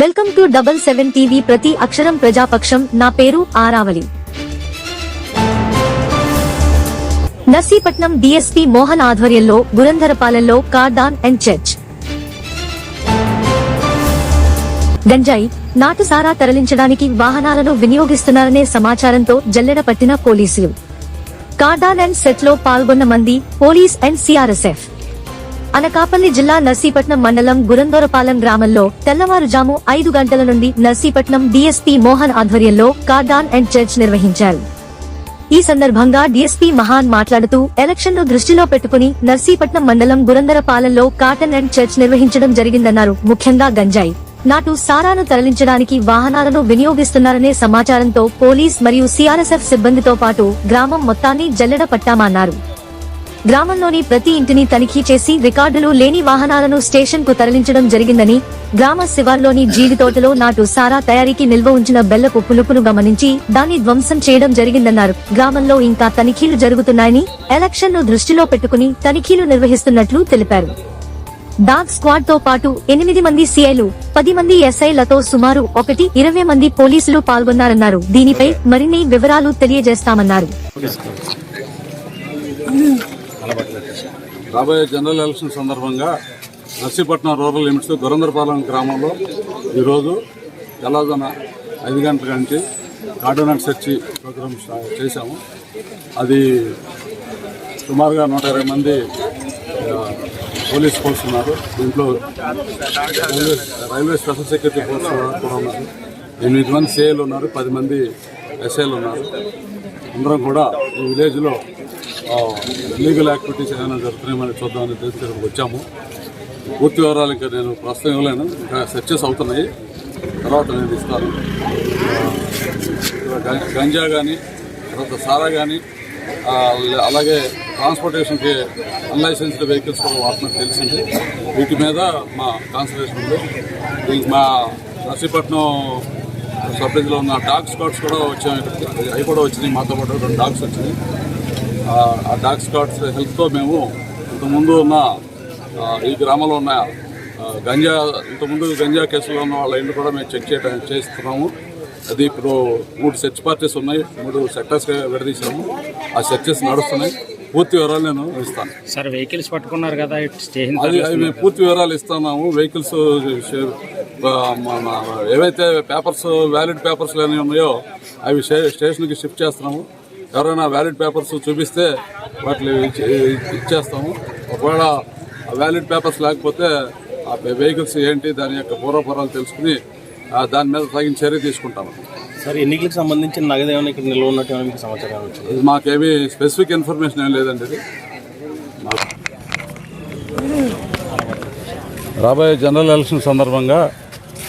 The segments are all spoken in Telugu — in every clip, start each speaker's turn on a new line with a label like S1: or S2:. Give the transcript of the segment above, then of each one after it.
S1: Welcome to double seven TV ప్రతి అక్షరం ప్రజాపక్షం. నా పేరు ఆరావళి. నర్సీపట్నం డిఎస్పీ మోహన్ ఆధ్వర్యంలో గురంధరపాలెంలో కార్డాన్ అండ్ చర్చ్. గంజాయి నాటుసారా తరలించడానికి వాహనాలను వినియోగిస్తున్నారనే సమాచారంతో జల్లెడ పట్టిన పోలీసులు. కార్డాన్ అండ్ సెట్లో పాల్గొన్న మంది పోలీస్ అండ్ సిఆర్ఎస్ఎఫ్. అనకాపల్లి జిల్లా నర్సీపట్నం మండలం గురందోరపాలెం గ్రామంలో తెల్లవారుజాము ఐదు గంటల నుండి నర్సీపట్నం డీఎస్పీ మోహన్ ఆధ్వర్యంలో కార్డాన్ అండ్ చర్చ్ నిర్వహించారు. ఈ సందర్భంగా డీఎస్పీ మహాన్ మాట్లాడుతూ ఎలక్షన్ను దృష్టిలో పెట్టుకుని నర్సీపట్నం మండలం గురందరపాలెంలో కాటన్ అండ్ చర్చ్ నిర్వహించడం జరిగిందన్నారు ముఖ్యంగా గంజాయి. నాటు సారాను తరలించడానికి వాహనాలను వినియోగిస్తున్నారనే సమాచారంతో పోలీస్ మరియు సిఆర్ఎస్ఎఫ్ సిబ్బందితో పాటు గ్రామం మొత్తాన్ని జల్లెడ పట్టామన్నారు. గ్రామంలోని ప్రతి ఇంటిని తనిఖీ చేసి రికార్డులు లేని వాహనాలను స్టేషన్కు తరలించడం జరిగిందని గ్రామ శివార్లోని జీడి తోటలో నాటు సారా తయారీకి నిల్వ ఉంచిన బెల్లపు పులుపును గమనించి దాన్ని ధ్వంసం చేయడం జరిగిందన్నారు. గ్రామంలో ఇంకా తనిఖీలు జరుగుతున్నాయని ఎలక్షన్ను దృష్టిలో పెట్టుకుని తనిఖీలు నిర్వహిస్తున్నట్లు తెలిపారు. డాగ్ స్క్వాడ్తో పాటు ఎనిమిది మంది సిఐలు పది మంది ఎస్ఐలతో సుమారు ఒకటి ఇరవై మంది పోలీసులు పాల్గొన్నారన్నారు. దీనిపై మరిన్ని వివరాలు తెలియజేస్తామన్నారు.
S2: రాబోయే జనరల్ ఎలక్షన్ సందర్భంగా నర్సీపట్నం రూరల్ లిమిట్స్ గురందరపాలెం గ్రామంలో ఈరోజు తెల్లవారుజాన ఐదు గంటల నుంచి కార్డోనట్ సెర్చి ప్రోగ్రామ్ చేశాము. అది సుమారుగా నూట ఇరవై మంది పోలీస్ ఫోర్స్ ఉన్నారు. దీంట్లో railway railway special security force కూడా ఉన్నారు. ఎనిమిది మంది సిఐలు ఉన్నారు పది మంది ఎస్ఐలు ఉన్నారు. అందరం కూడా ఈ విలేజ్లో Oh. లీగల్ యాక్టివిటీస్ ఏమైనా జరుగుతున్నాయని చూద్దామని తెలిసి ఇక్కడికి వచ్చాము. పూర్తి వివరాలు ఇంకా నేను ప్రస్తుతం ఇవ్వలేను. ఇంకా సెర్చెస్ అవుతున్నాయి. తర్వాత నేను ఇస్తాను. గం- గంజా కానీ తర్వాత సారా కానీ అలాగే ట్రాన్స్పోర్టేషన్కి అన్లైసెన్స్డ్ వెహికల్స్ కూడా వాడుతున్నట్టు తెలిసింది. వీటి మీద మా కాన్సన్ట్రేషన్లో మా నర్సీపట్నం సబ్జెక్ట్లో ఉన్న డాగ్ స్కాట్స్ కూడా వచ్చాయి. అవి కూడా వచ్చినాయి. మాతో పాటు రెండు డాగ్స్ వచ్చినాయి. ఆ డాగ్ స్కాట్స్ హెల్ప్తో మేము ఇంతకుముందు ఉన్న ఈ గ్రామంలో ఉన్న గంజా ఇంతకుముందు గంజా కేసులో ఉన్న వాళ్ళ ఇల్లు కూడా మేము చెక్ చేయడం చేస్తున్నాము. అది ఇప్పుడు మూడు సెర్చ్ పార్టీస్ ఉన్నాయి మూడు సెక్టర్స్గా విడదీశాము. ఆ సెర్చెస్ నడుస్తున్నాయి. పూర్తి వివరాలు నేను ఇస్తాను.
S3: సార్ వెహికల్స్ పట్టుకున్నారు కదా
S2: అది అవి మేము పూర్తి వివరాలు ఇస్తున్నాము. వెహికల్స్ ఏవైతే పేపర్స్ వ్యాలిడ్ పేపర్స్ ఏమి ఉన్నాయో అవి స్టే- స్టేషన్కి షిఫ్ట్ చేస్తున్నాము. ఎవరైనా వ్యాలిడ్ పేపర్స్ చూపిస్తే వాటిని ఇచ్చే- ఇచ్చేస్తాము. ఒకవేళ వ్యాలిడ్ పేపర్స్ లేకపోతే ఆ వెహికల్స్ ఏంటి దాని యొక్క పూర్వపరాలు తెలుసుకుని దాని మీద తగిన చర్య తీసుకుంటాము.
S4: సార్ ఎన్నికలకు సంబంధించిన నగదు ఏమైనా ఇక్కడ నిల్వ ఉన్నట్టు మీకు సమాచారం వచ్చింది?
S2: ఇది మాకేమీ స్పెసిఫిక్ ఇన్ఫర్మేషన్ ఏం లేదండి ఇది. రాబోయే జనరల్ ఎలక్షన్ సందర్భంగా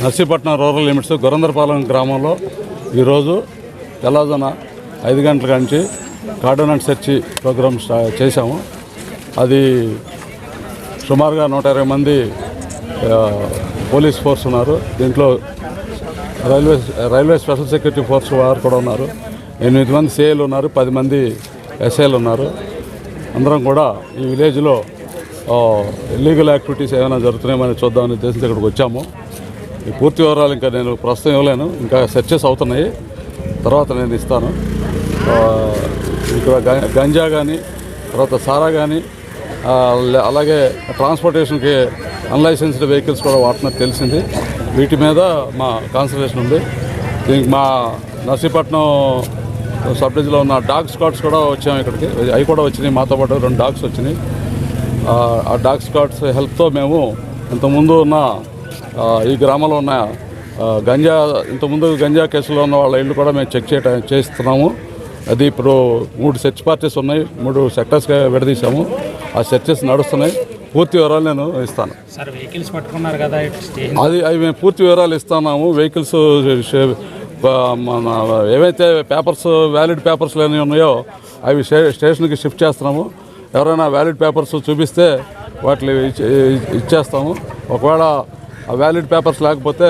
S2: నర్సీపట్నం రూరల్ లిమిట్స్ గురందరపాలెం గ్రామంలో ఈరోజు తెల్లవారుజాన ఐదు గంటల నుంచి కార్డోనట్ సెర్చ్ ప్రోగ్రామ్ చేశాము. అది సుమారుగా నూట ఇరవై మంది పోలీస్ ఫోర్స్ ఉన్నారు. దీంట్లో railway railway special security force వారు కూడా ఉన్నారు. ఎనిమిది మంది సిఐలు ఉన్నారు పది మంది ఎస్ఐలు ఉన్నారు. అందరం కూడా ఈ విలేజ్లో ఇల్లీగల్ యాక్టివిటీస్ ఏమైనా జరుగుతున్నాయని చూద్దామని ఉద్దేశంతో ఇక్కడికి వచ్చాము. ఈ పూర్తి వివరాలు ఇంకా నేను ప్రస్తుతం ఇవ్వలేను. ఇంకా సెర్చెస్ అవుతున్నాయి. తర్వాత నేను ఇస్తాను. ఇక్కడ గంజా కానీ తర్వాత సారా కానీ అలాగే ట్రాన్స్పోర్టేషన్కి అన్లైసెన్స్డ్ వెహికల్స్ కూడా వాడుతున్నట్టు తెలిసింది. వీటి మీద మా కాన్సన్ట్రేషన్ ఉంది. దీనికి మా నర్సీపట్నం సబ్ ఉన్న డాగ్ స్కాట్స్ కూడా వచ్చాము ఇక్కడికి. అవి కూడా వచ్చినాయి. మాతో పాటు రెండు డాగ్స్ వచ్చినాయి. ఆ, డాగ్ స్కాట్స్ హెల్ప్తో మేము ఇంతకుముందు ఉన్న ఈ గ్రామంలో ఉన్న గంజా ఇంతకుముందు గంజా కేసులో ఉన్న వాళ్ళ ఇల్లు కూడా మేము చెక్ చేయటం చేస్తున్నాము. అది ఇప్పుడు మూడు సెర్చ్ పార్టీస్ ఉన్నాయి మూడు సెక్టర్స్గా విడదీశాము. ఆ సెర్చెస్ నడుస్తున్నాయి. పూర్తి వివరాలు నేను ఇస్తాను.
S3: సార్ వెహికల్స్ పట్టుకున్నారు కదా
S2: అది అవి మేము పూర్తి వివరాలు ఇస్తున్నాము. వెహికల్స్ మన ఏవైతే పేపర్స్ వ్యాలిడ్ పేపర్స్ ఏమి ఉన్నాయో అవి స్టే- స్టేషన్కి షిఫ్ట్ చేస్తున్నాము. ఎవరైనా వ్యాలిడ్ పేపర్స్ చూపిస్తే వాటిని ఇచ్చే- ఇచ్చేస్తాము. ఒకవేళ ఆ వ్యాలిడ్ పేపర్స్ లేకపోతే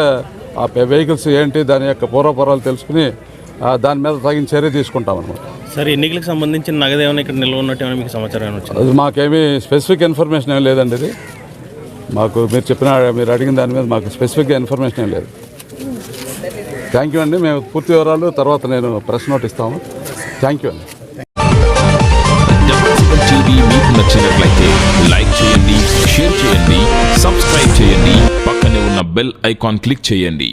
S2: ఆ వెహికల్స్ ఏంటి దాని యొక్క పూర్వపరాలు తెలుసుకుని దాని మీద తగిన చర్య తీసుకుంటాం అనమాట
S4: సరే ఎన్నికలకు సంబంధించిన నగదు ఏమైనా ఇక్కడ నిల్వ ఉన్నట్టు ఏమైనా మీకు సమాచారం వచ్చింది?
S2: అది మాకేమీ స్పెసిఫిక్ ఇన్ఫర్మేషన్ ఏం లేదండి ఇది. మాకు మీరు చెప్పిన మీరు అడిగిన దాని మీద మాకు స్పెసిఫిక్గా ఇన్ఫర్మేషన్ ఏం లేదు. థ్యాంక్ యూ అండి. మేము పూర్తి వివరాలు తర్వాత నేను ప్రెస్ నోట్ ఇస్తాము. థ్యాంక్ యూ అండి.
S5: మీకు నచ్చినట్లయితే లైక్ చేయండి షేర్ చేయండి సబ్స్క్రైబ్ చేయండి పక్కనే ఉన్న బెల్ ఐకాన్ క్లిక్ చేయండి.